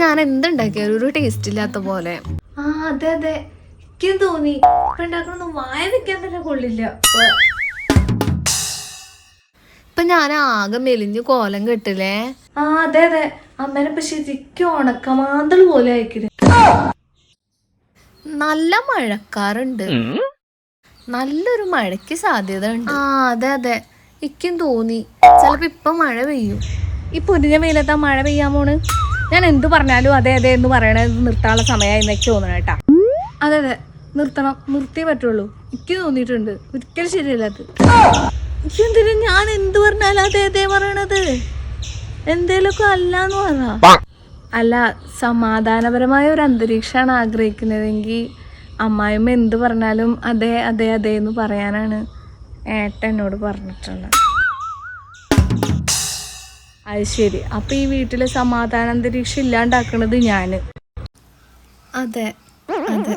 ഞാൻ എന്തുണ്ടാക്കിയ ഒരു ടേസ്റ്റ് ഇല്ലാത്ത പോലെ. ആ അതെ അതെ. എനിക്കും തോന്നി. ഇപ്പൊ ഉണ്ടാക്കണൊന്നും വായ വെക്കാൻ തന്നെ കൊള്ളില്ല. ഇപ്പൊ ഞാൻ ആകെ മെലിഞ്ഞു കോലം കെട്ടില്ലേ ആ അതെ അതെ. അമ്മേനെ ഇപ്പൊ ശരിക്കും ഉണക്കമാന്തൾ പോലെ അയക്കണേ നല്ല മഴക്കാറുണ്ട്. നല്ലൊരു മഴയ്ക്ക് സാധ്യത ഉണ്ട് ആ അതെ അതെ. ഇക്കും തോന്നി. ചിലപ്പോ ഇപ്പൊ മഴ പെയ്യും. ഈ പൊരിഞ്ഞ വെയിലത്താ മഴ പെയ്യാൻ പോണ്? ഞാൻ എന്ത് പറഞ്ഞാലും അതെ അതെ എന്ന് പറയണത് നിർത്താനുള്ള സമയമായി എന്നൊക്കെ തോന്നണം കേട്ടാ. അതെ അതെ. നിർത്തണം. നിർത്തിയേ പറ്റുള്ളൂ. എനിക്ക് തോന്നിയിട്ടുണ്ട്. ഒരിക്കലും ശരിയല്ലാത്ത എന്തിനും ഞാൻ എന്ത് പറഞ്ഞാലും അതെ അതെ പറയണത്? എന്തേലൊക്കെ അല്ലാന്ന് പറ. അല്ല സമാധാനപരമായ ഒരു അന്തരീക്ഷമാണ് ആഗ്രഹിക്കുന്നതെങ്കിൽ അമ്മായിമ്മ എന്ത് പറഞ്ഞാലും അതെ അതെ അതെ എന്ന് പറയാനാണ് ഏട്ടനോട് എന്നോട് പറഞ്ഞിട്ടുള്ളത്. അത് ശരി. അപ്പൊ ഈ വീട്ടിലെ സമാധാന അന്തരീക്ഷം ഇല്ലാണ്ടാക്കണത് ഞാൻ. അതെ. അതെ.